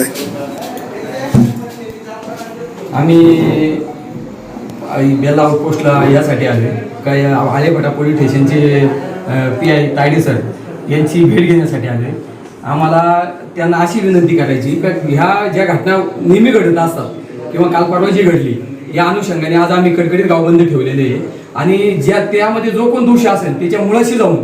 काय आम्ही आई बेला आउटपोस्टला यासाठी आले. काय आलेफाटा पोलीस स्टेशनचे पी आय तायडे सर यांची भेट घेण्यासाठी आले. आम्हाला त्यांना अशी विनंती करायची का ह्या ज्या घटना नेहमी घडत असतात किंवा काल परवा जी घडली या अनुषंगाने आज आम्ही कडकडीत गावबंदी ठेवलेले आहे. आणि ज्या त्यामध्ये जो कोण दोषी असेल त्याच्या मुळाशी जाऊन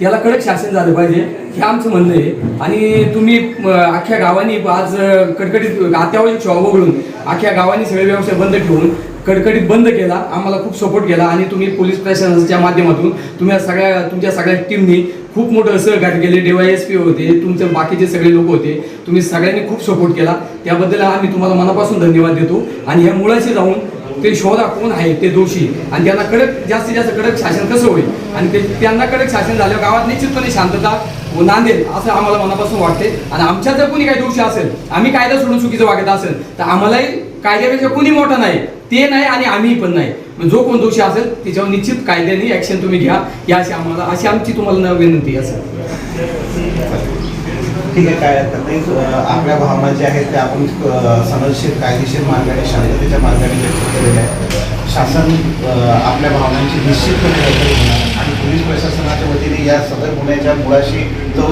त्याला कडक शासन झालं पाहिजे हे आमचं म्हणणं आहे. आणि तुम्ही अख्ख्या गावांनी आज कडकडीत अत्यावश्यक शॉप वगळून अख्ख्या गावांनी सगळे व्यवसाय बंद ठेवून कडकडीत बंद केला. आम्हाला खूप सपोर्ट केला आणि तुम्ही पोलीस प्रशासनाच्या माध्यमातून तुम्ही सगळ्या तुमच्या सगळ्या टीमनी खूप मोठं सहकार्य केले. पी होते तुमचे बाकीचे सगळे लोक होते. तुम्ही सगळ्यांनी खूप सपोर्ट केला. त्याबद्दल आम्ही तुम्हाला मनापासून धन्यवाद देतो. आणि ह्या मुळाशी जाऊन ते शोधा कोण आहे ते दोषी. आणि त्यांना कडक जास्तीत जास्त कडक शासन कसं होईल? आणि ते त्यांना कडक शासन झाल्यावर गावात निश्चितपणे शांतता व नांदेल असं आम्हाला मनापासून वाटते. आणि आमच्या जर कोणी काही दोषी असेल आम्ही कायदा सोडून चुकीचं वागत असेल तर आम्हालाही कायद्यापेक्षा कोणी मोठा नाही. ते नाही आणि आम्ही पण नाही. जो कोण दोषी असेल त्याच्यावर निश्चित कायद्याने ॲक्शन तुम्ही घ्या. या अशी आम्हाला अशी आमची तुम्हाला विनंती असेल ठीक आहे काय हरकत आपल्या भावना ज्या आहेत त्या आपण समजशीर सनदशीर कायदेशीर मार्गाने शांततेच्या मार्गाने व्यक्त केलेल्या आहेत शासन आपल्या भावनांची निश्चितपणे होणार आणि पोलीस प्रशासनाच्या वतीने या सदर गुन्ह्याच्या मुळाशी तो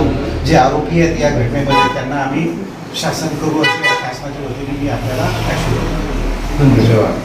जे आरोपी आहेत या घटनेमध्ये त्यांना आम्ही शासन करू असं शासनाच्या वतीने मी आपल्याला धन्यवाद.